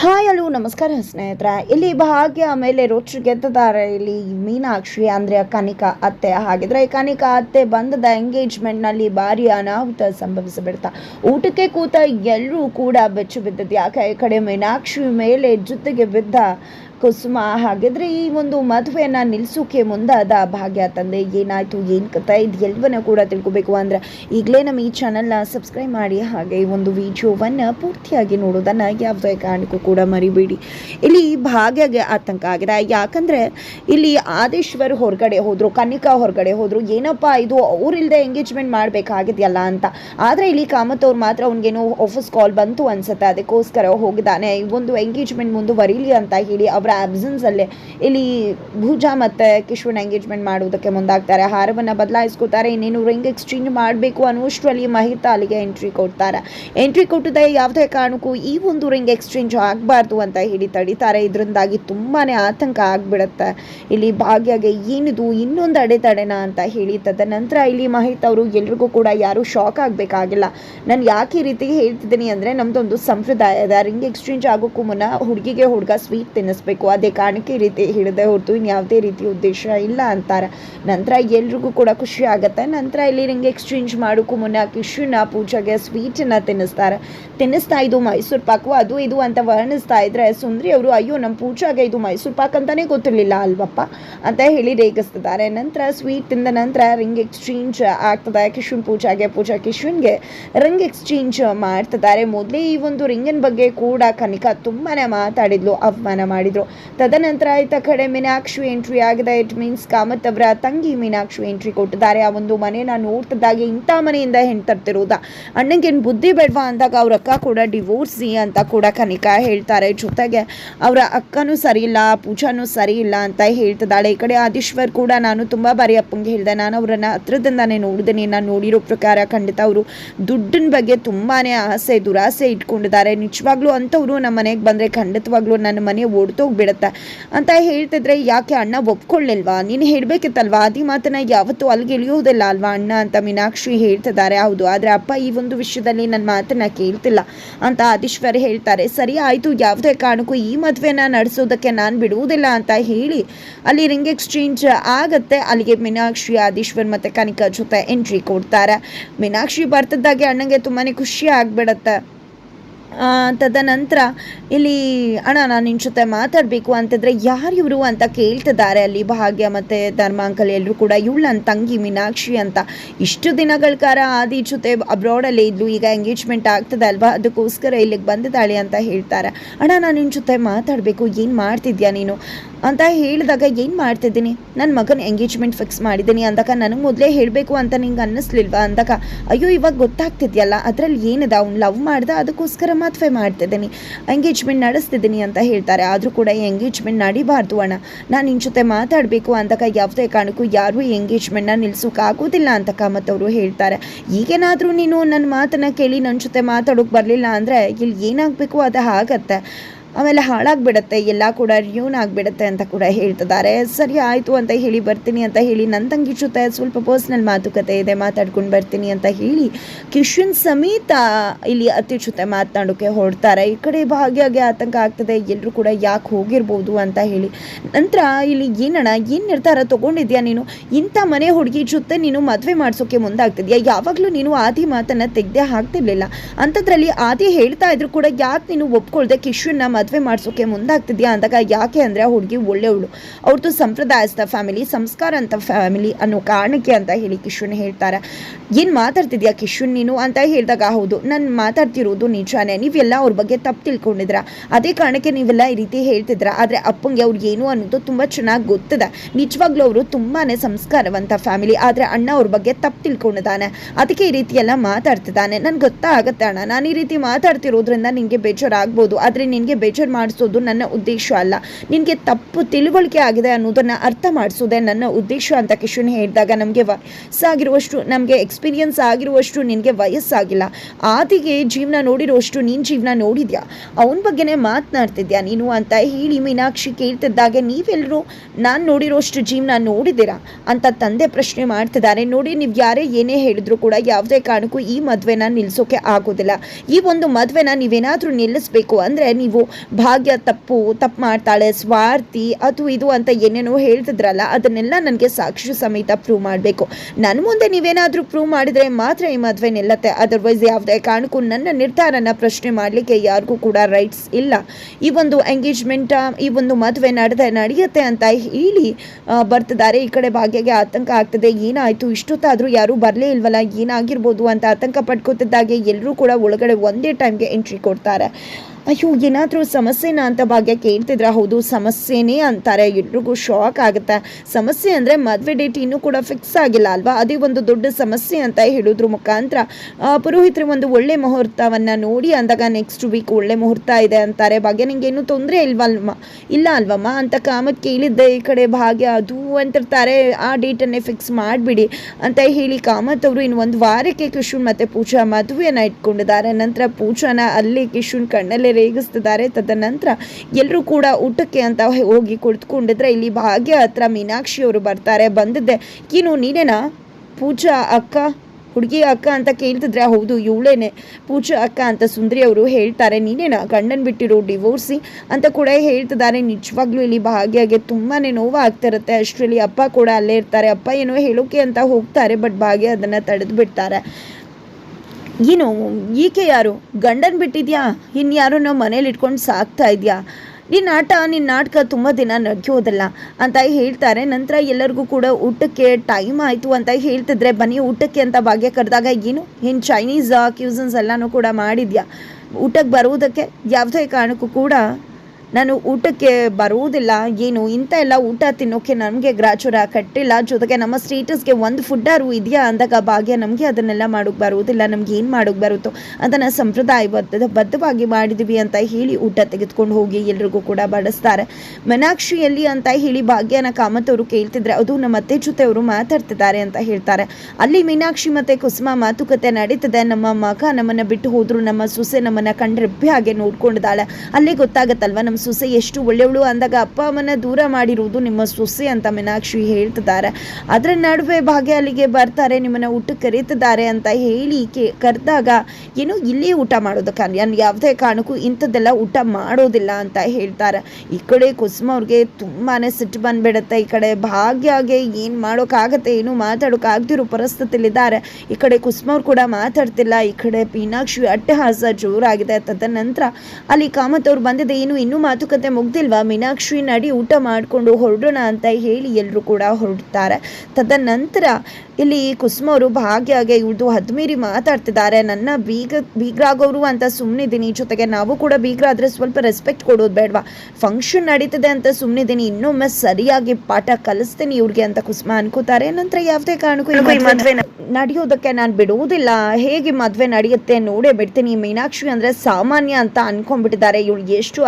Hi, hello, ನಮಸ್ಕಾರ ಸ್ನೇಹಿತರೆ. ಇಲ್ಲಿ ಭಾಗ್ಯ ಆಮೇಲೆ ರೋಚರ್ ಗೆದ್ದಿದ್ದಾರೆ ಇಲ್ಲಿ ಮೀನಾಕ್ಷಿ, ಅಂದರೆ ಕನಿಕಾ ಅತ್ತೆ. ಹಾಗಿದ್ರೆ ಕನಿಕಾ ಅತ್ತೆ ಬಂದದ ಎಂಗೇಜ್ಮೆಂಟ್ನಲ್ಲಿ ಭಾರಿ ಅನಾಹುತ ಸಂಭವಿಸಿಬಿಡ್ತಾ. ಊಟಕ್ಕೆ ಕೂತ ಎಲ್ಲರೂ ಕೂಡ ಬೆಚ್ಚು ಬಿದ್ದದ್ದು ಯಾಕೆ? ಈ ಕಡೆ ಮೀನಾಕ್ಷಿ ಮೇಲೆ ಜೊತೆಗೆ ಬಿದ್ದ ಕುಸುಮ. ಹಾಗಿದ್ರೆ ಈ ಒಂದು ಮದುವೆನ ನಿಲ್ಲಿಸೋಕೆ ಮುಂದಾದ ಭಾಗ್ಯ ತಂದೆ. ಏನಾಯ್ತು? ಏನು ಕಥೆ ಇದು? ಎಲ್ಲವನ್ನ ಕೂಡ ತಿಳ್ಕೊಬೇಕು ಅಂದ್ರೆ ಈಗಲೇ ನಮ್ಮ ಈ ಚಾನಲ್ನ ಸಬ್ಸ್ಕ್ರೈಬ್ ಮಾಡಿ ಹಾಗೆ ಈ ಒಂದು ವಿಡಿಯೋವನ್ನು ಪೂರ್ತಿಯಾಗಿ ನೋಡೋದನ್ನ ಯಾವುದೇ ಕಾರಣಕ್ಕೂ ಕೂಡ ಮರಿಬೇಡಿ. ಇಲ್ಲಿ ಭಾಗ್ಯಗೆ ಆತಂಕ ಆಗಿದೆ. ಯಾಕಂದ್ರೆ ಇಲ್ಲಿ ಆದೇಶ್ವರ್ ಹೊರಗಡೆ ಹೋದ್ರು ಕನಿಕಾ ಹೊರಗಡೆ ಹೋದ್ರು. ಏನಪ್ಪ ಇದು? ಅವ್ರಿಲ್ದೆ ಎಂಗೇಜ್ಮೆಂಟ್ ಮಾಡಬೇಕಾಗಿದೆಯಲ್ಲ ಅಂತ. ಆದ್ರೆ ಇಲ್ಲಿ ಕಾಮತ್ ಅವ್ರು ಮಾತ್ರ ಅವ್ನಿಗೇನೋ ಆಫೀಸ್ ಕಾಲ್ ಬಂತು ಅನ್ಸುತ್ತೆ. ಅದಕ್ಕೋಸ್ಕರ ಹೋಗಿದ್ದಾನೆ. ಈ ಒಂದು ಎಂಗೇಜ್ಮೆಂಟ್ ಮುಂದುವರಿಲಿ ಅಂತ ಹೇಳಿ ಅವರ absence ಅಲ್ಲೇ. ಇಲ್ಲಿ ಭುಜ ಮತ್ತೆ ಕಿಶ್ವನ್ ಎಂಗೇಜ್ಮೆಂಟ್ ಮಾಡುವುದಕ್ಕೆ ಮುಂದಾಗ್ತಾರೆ. ಹಾರವನ್ನು ಬದಲಾಯಿಸ್ಕೊತಾರೆ ಇನ್ನೇನು ರಿಂಗ್ ಎಕ್ಸ್ಚೇಂಜ್ ಮಾಡಬೇಕು ಅನ್ನುವಷ್ಟರಲ್ಲಿ ಮಹಿತ ಅಲ್ಲಿಗೆ ಎಂಟ್ರಿ ಕೊಡ್ತಾರೆ. ಎಂಟ್ರಿ ಕೊಟ್ಟದೆ ಯಾವುದೇ ಕಾರಣಕ್ಕೂ ಈ ಒಂದು ರಿಂಗ್ ಎಕ್ಸ್ಚೇಂಜ್ ಆಗಬಾರ್ದು ಅಂತ ಹೇಳಿ ತಡೀತಾರೆ. ಇದರಿಂದಾಗಿ ತುಂಬಾನೇ ಆತಂಕ ಆಗಿಬಿಡುತ್ತೆ. ಇಲ್ಲಿ ಭಾಗ್ಯಗೆ ಏನಿದು, ಇನ್ನೊಂದು ಅಡೆತಡೆನಾ ಅಂತ ಹೇಳಿ ತದನಂತರ ಇಲ್ಲಿ ಮಹಿತ ಅವರು ಎಲ್ರಿಗೂ ಕೂಡ ಯಾರು ಶಾಕ್ ಆಗಬೇಕಾಗಿಲ್ಲ. ನಾನು ಯಾಕೆ ಈ ರೀತಿ ಹೇಳ್ತಿದ್ದೀನಿ ಅಂದರೆ ನಮ್ಮದೊಂದು ಸಂಪ್ರದಾಯ ರಿಂಗ್ ಎಕ್ಸ್ಚೇಂಜ್ ಆಗೋಕ್ಕೂ ಮುನ್ನ ಹುಡುಗಿಗೆ ಹುಡುಗ ಸ್ವೀಟ್ ತಿನ್ನಿಸ್ಬೇಕು. ಅದೇ ಕಾರಣಕ್ಕೆ ರೀತಿ ಹಿಡಿದೇ ಹೊರತು ಇನ್ಯಾವುದೇ ರೀತಿ ಉದ್ದೇಶ ಇಲ್ಲ ಅಂತಾರೆ. ನಂತರ ಎಲ್ರಿಗೂ ಕೂಡ ಖುಷಿ ಆಗುತ್ತೆ. ನಂತರ ಇಲ್ಲಿ ರಿಂಗ್ ಎಕ್ಸ್ಚೇಂಜ್ ಮಾಡೋಕ್ಕೂ ಮುನ್ನ ಕಿಶುನ ಪೂಜೆಗೆ ಸ್ವೀಟನ್ನು ತಿನ್ನಿಸ್ತಾರೆ. ತಿನ್ನಿಸ್ತಾ ಇದು ಮೈಸೂರು ಪಾಕು. ಅದು ಇದು ಅಂತ ವರ್ಣಿಸ್ತಾ ಇದ್ರೆ ಸುಂದ್ರಿ ಅವರು, ಅಯ್ಯೋ ನಮ್ಮ ಪೂಜಾಗೆ ಇದು ಮೈಸೂರು ಪಾಕ್ ಅಂತಲೇ ಗೊತ್ತಿರಲಿಲ್ಲ ಅಲ್ವಪ್ಪ? ಅಂತ ಹೇಳಿ ರೇಗಿಸ್ತಿದ್ದಾರೆ. ನಂತರ ಸ್ವೀಟ್ ತಿಂದ ನಂತರ ರಿಂಗ್ ಎಕ್ಸ್ಚೇಂಜ್ ಆಗ್ತದೆ. ಕಿಶುನ್ ಪೂಜಾಗೆ ಪೂಜಾ ಕಿಶುನ್ಗೆ ರಿಂಗ್ ಎಕ್ಸ್ಚೇಂಜ್ ಮಾಡ್ತಿದ್ದಾರೆ. ಮೊದಲೇ ಈ ಒಂದು ರಿಂಗಿನ ಬಗ್ಗೆ ಕೂಡ ಕನಿಕಾ ತುಂಬಾನೇ ಮಾತಾಡಿದ್ಲು, ಅವಮಾನ ಮಾಡಿದ್ರು. ತದನಂತರ ಆಯ್ತ ಕಡೆ ಮೀನಾಕ್ಷಿ ಎಂಟ್ರಿ ಆಗಿದೆ. ಇಟ್ ಮೀನ್ಸ್ ಕಾಮತ್ ಅವರ ತಂಗಿ ಮೀನಾಕ್ಷಿ ಎಂಟ್ರಿ ಕೊಟ್ಟಿದ್ದಾರೆ. ಆ ಒಂದು ಮನೆನ ನೋಡ್ತಿದ್ದಾಗೆ ಇಂಥ ಮನೆಯಿಂದ ಹೆಣ್ಣು ತರ್ತಿರೋದ ಅಣ್ಣಂಗೆ ಏನು ಬುದ್ಧಿ ಬೇಡವಾ ಅಂದಾಗ ಅವ್ರ ಅಕ್ಕ ಕೂಡ ಡಿವೋರ್ಸಿ ಅಂತ ಕೂಡ ಕನಿಕಾ ಹೇಳ್ತಾರೆ. ಜೊತೆಗೆ ಅವರ ಅಕ್ಕನೂ ಸರಿ ಇಲ್ಲ ಪೂಜಾನೂ ಸರಿ ಇಲ್ಲ ಅಂತ ಹೇಳ್ತಿದ್ದಾಳೆ. ಈ ಕಡೆ ಆದೀಶ್ವರ್ ಕೂಡ ನಾನು ತುಂಬ ಬಾರಿ ಅಪ್ಪಂಗೆ ಹೇಳಿದೆ. ನಾನು ಅವರನ್ನ ಹತ್ರದಿಂದಾನೇ ನೋಡಿದ್ದೀನಿ ನಾನು ನೋಡಿರೋ ಪ್ರಕಾರ ಖಂಡಿತ ಅವರು ದುಡ್ಡಿನ ಬಗ್ಗೆ ತುಂಬಾನೇ ಆಸೆ, ದುರಾಸೆ ಇಟ್ಕೊಂಡಿದ್ದಾರೆ. ನಿಜವಾಗ್ಲೂ ಅಂಥವ್ರು ನಮ್ಮ ಮನೆಗೆ ಬಂದರೆ ಖಂಡಿತವಾಗ್ಲೂ ನನ್ನ ಮನೆ ಓಡ್ತೋಗ್ಬಿಡುತ್ತೆ ಅಂತ ಹೇಳ್ತಿದ್ರೆ, ಯಾಕೆ ಅಣ್ಣ ಒಪ್ಕೊಳ್ಳಿಲ್ವಾ? ನೀನು ಹೇಳಬೇಕಿತ್ತಲ್ವಾ? ಅದೇ ಮಾತನ್ನ ಯಾವತ್ತೂ ಅಲ್ಲಿಗೆ ಇಳಿಯುವುದಿಲ್ಲ ಅಲ್ವಾ ಅಣ್ಣ? ಅಂತ ಮೀನಾಕ್ಷಿ ಹೇಳ್ತಿದ್ದಾರೆ. ಹೌದು, ಆದರೆ ಅಪ್ಪ ಈ ಒಂದು ವಿಷಯದಲ್ಲಿ ನನ್ನ ಮಾತನ್ನ ಕೇಳ್ತಿಲ್ಲ. ಅಂತ ಆದೀಶ್ವರ್ ಹೇಳ್ತಾರೆ. ಸರಿ ಆಯಿತು, ಯಾವುದೇ ಕಾರಣಕ್ಕೂ ಈ ಮದುವೆನ ನಡೆಸೋದಕ್ಕೆ ನಾನು ಬಿಡುವುದಿಲ್ಲ ಅಂತ ಹೇಳಿ ಅಲ್ಲಿ ರಿಂಗ್ ಎಕ್ಸ್ಚೇಂಜ್ ಆಗುತ್ತೆ. ಅಲ್ಲಿಗೆ ಮೀನಾಕ್ಷಿ, ಆದೀಶ್ವರ್ ಮತ್ತು ಕನಿಕಾ ಜೊತೆ ಎಂಟ್ರಿ ಕೊಡ್ತಾರೆ. ಮೀನಾಕ್ಷಿ ಬರ್ತಿದ್ದಾಗೆ ಅಣ್ಣಂಗೆ ತುಂಬಾ ಖುಷಿ ಆಗ್ಬಿಡತ್ತೆ. ತದನಂತರ ಇಲ್ಲಿ, ಅಣ್ಣ, ನಾನು ನಿನ್ನ ಜೊತೆ ಮಾತಾಡಬೇಕು ಅಂತಂದರೆ ಯಾರು ಇವರು ಅಂತ ಕೇಳ್ತಿದ್ದಾರೆ ಅಲ್ಲಿ ಭಾಗ್ಯ ಮತ್ತು ಧರ್ಮಾಂಕಲ್ ಎಲ್ಲರೂ ಕೂಡ. ಇವಳು ನನ್ನ ತಂಗಿ ಮೀನಾಕ್ಷಿ ಅಂತ. ಇಷ್ಟು ದಿನಗಳ ಕಾಲ ಆದಿ ಜೊತೆ ಅಬ್ರಾಡಲ್ಲೇ ಇದ್ಲು. ಈಗ ಎಂಗೇಜ್ಮೆಂಟ್ ಆಗ್ತದೆ ಅಲ್ವಾ? ಅದಕ್ಕೋಸ್ಕರ ಇಲ್ಲಿಗೆ ಬಂದಿದ್ದಾಳೆ ಅಂತ ಹೇಳ್ತಾರೆ. ಅಣ್ಣ, ನಾನು ನಿನ್ನ ಜೊತೆ ಮಾತಾಡಬೇಕು. ಏನು ಮಾಡ್ತಿದ್ಯಾ ನೀನು? ಅಂತ ಹೇಳಿದಾಗ ಏನು ಮಾಡ್ತಿದ್ದೀನಿ? ನನ್ನ ಮಗನ ಎಂಗೇಜ್ಮೆಂಟ್ ಫಿಕ್ಸ್ ಮಾಡಿದ್ದೀನಿ ಅಂದಾಗ ನನಗೆ ಮೊದಲೇ ಹೇಳಬೇಕು ಅಂತ ನಿಂಗೆ ಅನ್ನಿಸ್ಲಿಲ್ವಾ ಅಂದಾಗ, ಅಯ್ಯೋ ಇವಾಗ ಗೊತ್ತಾಗ್ತಿದ್ಯಲ್ಲ, ಅದರಲ್ಲಿ ಏನಿದೆ? ಅವ್ನು ಲವ್ ಮಾಡ್ದ, ಅದಕ್ಕೋಸ್ಕರ ಮದುವೆ ಮಾಡ್ತಿದ್ದೀನಿ. ಎಂಗೇಜ್ಮೆಂಟ್ ನಡೆಸ್ತಿದ್ದೀನಿ ಅಂತ ಹೇಳ್ತಾರೆ. ಆದರೂ ಕೂಡ ಈ ಎಂಗೇಜ್ಮೆಂಟ್ ನಡಿಬಾರ್ದು ಅಣ್ಣ. ನಾನು ನಿನ್ನ ಜೊತೆ ಮಾತಾಡಬೇಕು ಅಂದಾಗ ಯಾವುದೇ ಕಾರಣಕ್ಕೂ ಯಾರೂ ಎಂಗೇಜ್ಮೆಂಟ್ನ ನಿಲ್ಸೋಕ್ಕಾಗೋದಿಲ್ಲ ಅಂತ ಕಾಮತ್ ಅವರು ಹೇಳ್ತಾರೆ. ಈಗೇನಾದರೂ ನೀನು ನನ್ನ ಮಾತನ್ನು ಕೇಳಿ ನನ್ನ ಜೊತೆ ಮಾತಾಡೋಕೆ ಬರಲಿಲ್ಲ ಅಂದರೆ ಇಲ್ಲಿ ಏನಾಗಬೇಕು? ಅದು ಆಗತ್ತೆ ಆಮೇಲೆ ಹಾಳಾಗಿಬಿಡತ್ತೆ, ಎಲ್ಲ ಕೂಡ ರಿಯೂನ್ ಆಗಿಬಿಡತ್ತೆ ಅಂತ ಕೂಡ ಹೇಳ್ತಿದ್ದಾರೆ. ಸರಿ, ಆಯಿತು ಅಂತ ಹೇಳಿ ಬರ್ತೀನಿ ಅಂತ ಹೇಳಿ ನನ್ನ ತಂಗಿ ಜೊತೆ ಸ್ವಲ್ಪ ಪರ್ಸ್ನಲ್ ಮಾತುಕತೆ ಇದೆ, ಮಾತಾಡ್ಕೊಂಡು ಬರ್ತೀನಿ ಅಂತ ಹೇಳಿ ಕಿಶನ್ ಸಮೇತ ಇಲ್ಲಿ ಅತಿ ಜೊತೆ ಮಾತನಾಡೋಕ್ಕೆ ಹೊರಡ್ತಾರೆ. ಈ ಕಡೆ ಭಾಗ್ಯಾಗೆ ಆತಂಕ ಆಗ್ತದೆ ಎಲ್ಲರೂ ಕೂಡ ಯಾಕೆ ಹೋಗಿರ್ಬೋದು ಅಂತ ಹೇಳಿ. ನಂತರ ಇಲ್ಲಿ ಏನಣ್ಣ, ಏನು ನಿರ್ಧಾರ ತೊಗೊಂಡಿದ್ಯಾ ನೀನು? ಇಂಥ ಮನೆ ಹುಡುಗಿ ಜೊತೆ ನೀನು ಮದುವೆ ಮಾಡಿಸೋಕ್ಕೆ ಮುಂದಾಗ್ತಿದ್ಯಾ? ಯಾವಾಗಲೂ ನೀನು ಆದಿ ಮಾತನ್ನು ತೆಗೆದೇ ಹಾಕ್ತಿರ್ಲಿಲ್ಲ. ಅಂಥದ್ರಲ್ಲಿ ಆದಿ ಹೇಳ್ತಾ ಇದ್ರು ಕೂಡ ಯಾಕೆ ನೀನು ಒಪ್ಕೊಳ್ದೆ ಕಿಶನ್ನ ಮದುವೆ ಮಾಡಿಸೋಕೆ ಮುಂದಾಗ್ತಿದ್ಯಾ ಅಂದಾಗ ಯಾಕೆ ಅಂದರೆ ಆ ಹುಡುಗಿ ಒಳ್ಳೆಯವಳು. ಅವ್ರದ್ದು ಸಂಪ್ರದಾಯಸ್ಥ ಫ್ಯಾಮಿಲಿ ಸಂಸ್ಕಾರ ಅಂತ ಫ್ಯಾಮಿಲಿ ಅನ್ನೋ ಕಾರಣಕ್ಕೆ ಅಂತ ಹೇಳಿ ಕಿಶುನ್ ಹೇಳ್ತಾರೆ. ಏನು ಮಾತಾಡ್ತಿದ್ಯಾ ಕಿಶುನ್ ನೀನು ಅಂತ ಹೇಳಿದಾಗ, ಹೌದು, ನಾನು ಮಾತಾಡ್ತಿರೋದು ನಿಜಾನೇ. ನೀವೆಲ್ಲ ಅವ್ರ ಬಗ್ಗೆ ತಪ್ಪು ತಿಳ್ಕೊಂಡಿದ್ರ ಅದೇ ಕಾರಣಕ್ಕೆ ನೀವೆಲ್ಲ ಈ ರೀತಿ ಹೇಳ್ತಿದ್ರ ಆದರೆ ಅಪ್ಪಂಗೆ ಅವ್ರು ಏನು ಅನ್ನೋದು ತುಂಬ ಚೆನ್ನಾಗಿ ಗೊತ್ತಿದೆ. ನಿಜವಾಗ್ಲೂ ಅವರು ತುಂಬಾ ಸಂಸ್ಕಾರವಂತ ಫ್ಯಾಮಿಲಿ ಆದರೆ ಅಣ್ಣ ಅವ್ರ ಬಗ್ಗೆ ತಪ್ಪು ತಿಳ್ಕೊಂಡಿದ್ದಾನೆ. ಅದಕ್ಕೆ ಈ ರೀತಿ ಎಲ್ಲ ಮಾತಾಡ್ತಿದ್ದಾನೆ. ನನ್ಗೆ ಗೊತ್ತಾಗತ್ತೆ ಅಣ್ಣ. ನಾನು ಈ ರೀತಿ ಮಾತಾಡ್ತಿರೋದ್ರಿಂದ ನಿನಗೆ ಬೇಜಾರಾಗ್ಬೋದು. ಆದರೆ ನಿನಗೆ ಬೇಜಾರು ಮಾಡಿಸೋದು ನನ್ನ ಉದ್ದೇಶ ಅಲ್ಲ. ನಿನಗೆ ತಪ್ಪು ತಿಳುವಳಿಕೆ ಆಗಿದೆ ಅನ್ನೋದನ್ನು ಅರ್ಥ ಮಾಡಿಸೋದೇ ನನ್ನ ಉದ್ದೇಶ ಅಂತ ಕಿಶನ್ ಹೇಳಿದಾಗ ನಮಗೆ ವಯಸ್ಸಾಗಿರುವಷ್ಟು, ನಮಗೆ ಎಕ್ಸ್ಪೀರಿಯನ್ಸ್ ಆಗಿರುವಷ್ಟು ನಿನಗೆ ವಯಸ್ಸಾಗಿಲ್ಲ. ಆದಿಗೆ ಜೀವನ ನೋಡಿರುವಷ್ಟು ನೀನು ಜೀವನ ನೋಡಿದ್ಯಾ? ಅವನ ಬಗ್ಗೆನೇ ಮಾತನಾಡ್ತಿದ್ಯಾ ನೀನು ಅಂತ ಹೇಳಿ ಮೀನಾಕ್ಷಿ ಕೇಳ್ತಿದ್ದಾಗೆ ನೀವೆಲ್ಲರೂ ನಾನು ನೋಡಿರೋಷ್ಟು ಜೀವನ ನೋಡಿದ್ದೀರಾ ಅಂತ ತಂದೆ ಪ್ರಶ್ನೆ ಮಾಡ್ತಿದ್ದಾರೆ. ನೋಡಿ, ನೀವು ಯಾರೇ ಏನೇ ಹೇಳಿದ್ರು ಕೂಡ ಯಾವುದೇ ಕಾರಣಕ್ಕೂ ಈ ಮದುವೆನ ನಿಲ್ಲಿಸೋಕೆ ಆಗೋದಿಲ್ಲ. ಈ ಒಂದು ಮದುವೆನ ನೀವೇನಾದರೂ ನಿಲ್ಲಿಸಬೇಕು ಅಂದರೆ ನೀವು ಭಾಗ್ಯ ತಪ್ಪು ತಪ್ಪು ಮಾಡ್ತಾಳೆ, ಸ್ವಾರ್ಥಿ, ಅದು ಇದು ಅಂತ ಏನೇನೋ ಹೇಳ್ತಿದ್ರಲ್ಲ, ಅದನ್ನೆಲ್ಲ ನನಗೆ ಸಾಕ್ಷಿ ಸಮೇತ ಪ್ರೂವ್ ಮಾಡಬೇಕು. ನನ್ನ ಮುಂದೆ ನೀವೇನಾದರೂ ಪ್ರೂವ್ ಮಾಡಿದರೆ ಮಾತ್ರ ಈ ಮದುವೆ ನಿಲ್ಲತ್ತೆ. ಅದರ್ವೈಸ್ ಯಾವುದೇ ಕಾರಣಕ್ಕೂ ನನ್ನ ನಿರ್ಧಾರನ ಪ್ರಶ್ನೆ ಮಾಡಲಿಕ್ಕೆ ಯಾರಿಗೂ ಕೂಡ ರೈಟ್ಸ್ ಇಲ್ಲ. ಈ ಒಂದು ಎಂಗೇಜ್ಮೆಂಟ್ ಈ ಒಂದು ಮದುವೆ ನಡೆದ, ನಡೆಯುತ್ತೆ ಅಂತ ಹೇಳಿ ಬರ್ತಿದ್ದಾರೆ. ಈ ಕಡೆ ಭಾಗ್ಯಗೆ ಆತಂಕ ಆಗ್ತದೆ. ಏನಾಯಿತು? ಇಷ್ಟೊತ್ತಾದರೂ ಯಾರೂ ಬರಲೇ ಇಲ್ವಲ್ಲ? ಏನಾಗಿರ್ಬೋದು ಅಂತ ಆತಂಕ ಪಡ್ಕೋತಿದ್ದಾಗೆ ಎಲ್ಲರೂ ಕೂಡ ಒಳಗಡೆ ಒಂದೇ ಟೈಮ್ಗೆ ಎಂಟ್ರಿ ಕೊಡ್ತಾರೆ. ಅಯ್ಯೋ, ಏನಾದರೂ ಸಮಸ್ಯೆನ ಅಂತ ಭಾಗ್ಯ ಕೇಳ್ತಿದ್ರೆ. ಹೌದು, ಸಮಸ್ಯೆನೇ ಅಂತಾರೆ. ಎಲ್ರಿಗೂ ಶಾಕ್ ಆಗುತ್ತೆ. ಸಮಸ್ಯೆ ಅಂದರೆ ಮದುವೆ ಡೇಟ್ ಇನ್ನೂ ಕೂಡ ಫಿಕ್ಸ್ ಆಗಿಲ್ಲ ಅಲ್ವಾ? ಅದೇ ಒಂದು ದೊಡ್ಡ ಸಮಸ್ಯೆ ಅಂತ ಹೇಳೋದ್ರ ಮುಖಾಂತರ. ಪುರೋಹಿತರು ಒಂದು ಒಳ್ಳೆ ಮುಹೂರ್ತವನ್ನು ನೋಡಿ ಅಂದಾಗ ನೆಕ್ಸ್ಟ್ ವೀಕ್ ಒಳ್ಳೆ ಮುಹೂರ್ತ ಇದೆ ಅಂತಾರೆ. ಭಾಗ್ಯ, ನಿಂಗೆ ಏನೂ ತೊಂದರೆ ಇಲ್ವಲ್ವ ಇಲ್ಲ ಅಲ್ವಮ್ಮ, ಅಂತ ಕಾಮತ್ ಕೇಳಿದ್ದೆ, ಈ ಕಡೆ ಭಾಗ್ಯ ಅದು ಅಂತಿರ್ತಾರೆ. ಆ ಡೇಟನ್ನೇ ಫಿಕ್ಸ್ ಮಾಡಿಬಿಡಿ ಅಂತ ಹೇಳಿ ಕಾಮತ್ ಅವರು ಇನ್ನು ಒಂದು ವಾರಕ್ಕೆ ಕಿಶುನ್ ಮತ್ತು ಪೂಜಾ ಮದುವೆಯನ್ನು ಇಟ್ಕೊಂಡಿದ್ದಾರೆ. ನಂತರ ಪೂಜಾನ ಅಲ್ಲಿ ಕಿಶುನ್ ಕಣ್ಣಲ್ಲೇ ರೇಗಿಸ್ತಿದ್ದಾರೆ ತದನಂತರ ಎಲ್ಲರೂ ಕೂಡ ಊಟಕ್ಕೆ ಅಂತ ಹೋಗಿ ಕುಳಿತುಕೊಂಡಿದ್ರೆ ಇಲ್ಲಿ ಭಾಗ್ಯ ಹತ್ರ ಮೀನಾಕ್ಷಿ ಅವರು ಬರ್ತಾರೆ. ಬಂದಿದ್ದೆ ಏನು ನೀನೇನಾ? ಪೂಜಾ ಅಕ್ಕ, ಹುಡುಗಿ ಅಕ್ಕ ಅಂತ ಕೇಳ್ತಿದ್ರೆ, ಹೌದು, ಇವಳೇನೆ. ಪೂಜಾ ಅಕ್ಕ ಅಂತ ಸುಂದರಿ ಅವರು ಹೇಳ್ತಾರೆ, ನೀನೇನ? ಗಂಡನ್ ಬಿಟ್ಟಿರೋ ಡಿವೋರ್ಸಿ? ಅಂತ ಕೂಡ ಹೇಳ್ತಿದ್ದಾರೆ. ನಿಜವಾಗ್ಲೂ ಇಲ್ಲಿ ಭಾಗ್ಯಗೆ ತುಂಬಾ ನೋವು ಆಗ್ತಿರುತ್ತೆ ಅಷ್ಟರಲ್ಲಿ ಅಪ್ಪ ಕೂಡ ಅಲ್ಲೇ ಇರ್ತಾರೆ. ಅಪ್ಪ ಏನೋ ಹೇಳೋಕೆ ಅಂತ ಹೋಗ್ತಾರೆ, ಬಟ್ ಭಾಗ್ಯ ಅದನ್ನು ತಡೆದು ಬಿಡ್ತಾರೆ ಏನು, ಈಕೆ ಯಾರು? ಗಂಡನ್ ಬಿಟ್ಟಿದ್ಯಾ? ಇನ್ಯಾರು ನಾವು ಮನೇಲಿ ಇಟ್ಕೊಂಡು ಸಾಕ್ತಾ ಇದೆಯಾ? ನಿನ್ನ ಆಟ ನಿನ್ನ ನಾಟಕ ತುಂಬ ದಿನ ನಡೆಯೋದಲ್ಲ ಅಂತ ಹೇಳ್ತಾರೆ. ನಂತರ ಎಲ್ಲರಿಗೂ ಕೂಡ ಊಟಕ್ಕೆ ಟೈಮ್ ಆಯಿತು ಅಂತ ಹೇಳ್ತಿದ್ರೆ, ಬನ್ನಿ ಊಟಕ್ಕೆ ಅಂತ ಭಾಗ್ಯ ಕರೆದಾಗ ಏನು? ಏನು ಚೈನೀಸ್ ಕ್ಯೂಸನ್ಸ್ ಎಲ್ಲನೂ ಕೂಡ ಮಾಡಿದ್ಯಾ? ಊಟಕ್ಕೆ ಬರುವುದಕ್ಕೆ ಯಾವುದೇ ಕಾರಣಕ್ಕೂ ಕೂಡ ನಾನು ಊಟಕ್ಕೆ ಬರುವುದಿಲ್ಲ. ಏನು ಇಂಥ ಎಲ್ಲ ಊಟ ತಿನ್ನೋಕ್ಕೆ ನಮಗೆ ಗ್ರಾಚುರ ಕಟ್ಟಿಲ್ಲ. ಜೊತೆಗೆ ನಮ್ಮ ಸ್ಟೇಟಸ್ಗೆ ಒಂದು ಫುಡ್ಡಾರು ಇದೆಯಾ ಅಂದಾಗ ಭಾಗ್ಯ ನಮಗೆ ಅದನ್ನೆಲ್ಲ ಮಾಡೋಕ್ಕೆ ಬರುವುದಿಲ್ಲ. ನಮ್ಗೆ ಏನು ಮಾಡೋಕ್ಕೆ ಬರುತ್ತೋ ಅದನ್ನು ಸಂಪ್ರದಾಯಬದ್ಧ ಬದ್ಧವಾಗಿ ಮಾಡಿದ್ವಿ ಅಂತ ಹೇಳಿ ಊಟ ತೆಗೆದುಕೊಂಡು ಹೋಗಿ ಎಲ್ರಿಗೂ ಕೂಡ ಬಡಿಸ್ತಾರೆ. ಮೀನಾಕ್ಷಿಯಲ್ಲಿ ಅಂತ ಹೇಳಿ ಭಾಗ್ಯನ ಕಾಮತವರು ಕೇಳ್ತಿದ್ರೆ ಅದು ನಮ್ಮ ಅತ್ತೆ ಜೊತೆ ಅವರು ಮಾತಾಡ್ತಿದ್ದಾರೆ ಅಂತ ಹೇಳ್ತಾರೆ. ಅಲ್ಲಿ ಮೀನಾಕ್ಷಿ ಮತ್ತು ಕುಸುಮ ಮಾತುಕತೆ ನಡೀತದೆ. ನಮ್ಮ ಮಗ ನಮ್ಮನ್ನು ಬಿಟ್ಟು ಹೋದ್ರು, ನಮ್ಮ ಸೊಸೆ ನಮ್ಮನ್ನು ಕಂಡ್ರೆ ಹಾಗೆ ನೋಡ್ಕೊಂಡಿದ್ದಾಳೆ. ಅಲ್ಲೇ ಗೊತ್ತಾಗತ್ತಲ್ವ? ನಮ್ಮ ಸೊಸೆ ಎಷ್ಟು ಒಳ್ಳೆಯವಳು ಅಂದಾಗ ಅಪ್ಪ ಅಮ್ಮನ ದೂರ ಮಾಡಿರುವುದು ನಿಮ್ಮ ಸೊಸೆ ಅಂತ ಮೀನಾಕ್ಷಿ ಹೇಳ್ತಿದ್ದಾರೆ. ಅದರ ನಡುವೆ ಭಾಗ್ಯ ಅಲ್ಲಿಗೆ ಬರ್ತಾರೆ, ನಿಮ್ಮನ್ನ ಊಟಕ್ಕೆ ಕರೀತಿದ್ದಾರೆ ಅಂತ ಹೇಳಿ ಕೇ, ಕರೆದಾಗ, ಏನು, ಇಲ್ಲಿ ಊಟ ಮಾಡೋದಕ್ಕೆ ನಾನು ಯಾವುದೇ ಕಾರಣಕ್ಕೂ ಇಂಥದ್ದೆಲ್ಲ ಊಟ ಮಾಡೋದಿಲ್ಲ ಅಂತ ಹೇಳ್ತಾರೆ. ಈ ಕಡೆ ಕುಸುಮ ಅವ್ರಿಗೆ ತುಂಬಾ ಸಿಟ್ಟು ಬಂದ್ಬಿಡುತ್ತೆ. ಈ ಕಡೆ ಭಾಗ್ಯಗೆ ಏನು ಮಾಡೋಕ್ಕಾಗತ್ತೆ ಏನು ಮಾತಾಡೋಕ್ಕಾಗ್ದಿರೋ ಪರಿಸ್ಥಿತಿಲಿದ್ದಾರೆ. ಈ ಕಡೆ ಕುಸುಮ ಅವ್ರು ಕೂಡ ಮಾತಾಡ್ತಿಲ್ಲ. ಈ ಕಡೆ ಮೀನಾಕ್ಷಿ ಅಟ್ಟಹಾಸ ಜೋರಾಗಿದೆ. ತದನಂತರ ಅಲ್ಲಿ ಕಾಮತ್ ಅವ್ರು ಬಂದಿದೆ, ಏನು, ಇನ್ನೂ ಮಾತುಕತೆ ಮುಗ್ದಿಲ್ವಾ? ಮೀನಾಕ್ಷಿ ನಡಿ ಊಟ ಮಾಡಿಕೊಂಡು ಹೊರಡೋಣ ಅಂತ ಹೇಳಿ ಎಲ್ಲರೂ ಕೂಡ ಹೊರಡ್ತಾರೆ. ತದನಂತರ ಇಲ್ಲಿ ಕುಸುಮ ಅವರು ಭಾಗ್ಯಗೆ ಇವ್ರದ್ದು ಹದ್ಮೀರಿ ಮಾತಾಡ್ತಿದ್ದಾರೆ. ನನ್ನ ಬೀಗ ಬೀಗ್ರಾಗೋರು ಅಂತ ಸುಮ್ಮನಿದ್ದೀನಿ ಜೊತೆಗೆ ನಾವು ಕೂಡ ಬೀಗ್ರ ಆದರೆ ಸ್ವಲ್ಪ ರೆಸ್ಪೆಕ್ಟ್ ಕೊಡೋದು ಬೇಡವಾ? ಫಂಕ್ಷನ್ ನಡೀತದೆ ಅಂತ ಸುಮ್ಮನಿದ್ದೀನಿ ಇನ್ನೊಮ್ಮೆ ಸರಿಯಾಗಿ ಪಾಠ ಕಲಿಸ್ತೀನಿ ಇವ್ರಿಗೆ ಅಂತ ಕುಸುಮ ಅನ್ಕೋತಾರೆ. ನಂತರ ಯಾವುದೇ ಕಾರಣಕ್ಕೂ ಈ ಮದುವೆ ನಡೆಯೋದಕ್ಕೆ ನಾನು ಬಿಡುವುದಿಲ್ಲ. ಹೇಗೆ ಮದುವೆ ನಡೆಯುತ್ತೆ ನೋಡೇ ಬಿಡ್ತೀನಿ. ಮೀನಾಕ್ಷಿ ಅಂದರೆ ಸಾಮಾನ್ಯ ಅಂತ ಅನ್ಕೊಂಡ್ಬಿಟ್ಟಿದ್ದಾರೆ. ಇವಳು ಎಷ್ಟು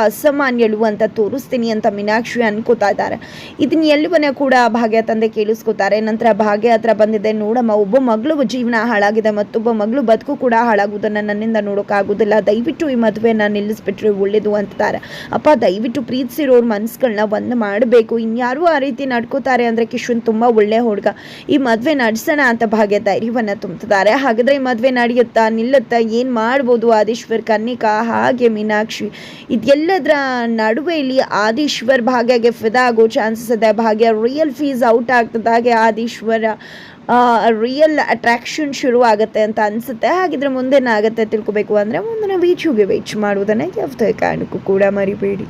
ಅಸಾಮಾನ್ಯಳು ಅಂತ ತೋರಿಸ್ತೀನಿ ಅಂತ ಮೀನಾಕ್ಷಿ ಅನ್ಕೋತಾ ಇದ್ದಾರೆ. ಇದನ್ನ ಎಲ್ಲವನ್ನ ಕೂಡ ಭಾಗ್ಯ ತಂದೆ ಕೇಳಿಸ್ಕೊತಾರೆ. ನಂತರ ಭಾಗ್ಯ ಹತ್ರ ಬಂದಿದೆ, ನೋಡಮ್ಮ, ಒಬ್ಬ ಮಗಳು ಜೀವನ ಹಾಳಾಗಿದೆ ಮತ್ತೊಬ್ಬ ಮಗಳು ಬದುಕು ಕೂಡ ಹಾಳಾಗುವುದನ್ನು ನನ್ನಿಂದ ನೋಡೋಕ್ಕಾಗೋದಿಲ್ಲ ದಯವಿಟ್ಟು ಈ ಮದುವೆನ ನಿಲ್ಲಿಸ್ಬಿಟ್ರೆ ಒಳ್ಳೇದು ಅಂತಾರೆ. ಅಪ್ಪ, ದಯವಿಟ್ಟು ಪ್ರೀತಿಸಿರೋರು ಮನಸ್ಸುಗಳನ್ನ ಒಂದು ಮಾಡಬೇಕು. ಇನ್ಯಾರು ಆ ರೀತಿ ನಡ್ಕೋತಾರೆ ಅಂದರೆ ಕಿಶನ್ ತುಂಬ ಒಳ್ಳೆ ಹುಡುಗ. ಈ ಮದುವೆ ನಡೆಸೋಣ ಅಂತ ಭಾಗ್ಯ ಧೈರ್ಯವನ್ನು ತುಂಬ್ತಿದ್ದಾರೆ. ಹಾಗಾದ್ರೆ ಈ ಮದುವೆ ನಡೆಯುತ್ತಾ ನಿಲ್ಲುತ್ತಾ ಏನು ಮಾಡ್ಬೋದು ಆದೇಶ್ವರ್, ಕನ್ನಿಕಾ, ಹಾಗೆ ಮೀನಾಕ್ಷಿ. ಇದೆಲ್ಲದರ ನಡುವೆ ಇಲ್ಲಿ ಆದೀಶ್ವರ್ ಭಾಗ್ಯಗೆ ಫಿದಾ ಆಗೋ ಚಾನ್ಸಸ್ ಇದೆ. ಭಾಗ್ಯ ರಿಯಲ್ ಫೀಸ್ ಔಟ್ ಆಗ್ತದಾಗೆ ಆದೀಶ್ವರ ರಿಯಲ್ ಅಟ್ರಾಕ್ಷನ್ ಶುರು ಆಗುತ್ತೆ ಅಂತ ಅನಿಸುತ್ತೆ. ಹಾಗಿದ್ರೆ ಮುಂದೇನಾಗುತ್ತೆ ತಿಳ್ಕೊಬೇಕು ಅಂದರೆ ಮುಂದಿನ ವೀಚುಗೆ ವೀಚ್ ಮಾಡುವುದನ್ನು ಯಾವುದೇ ಕಾರಣಕ್ಕೂ ಕೂಡ ಮರಿಬೇಡಿ.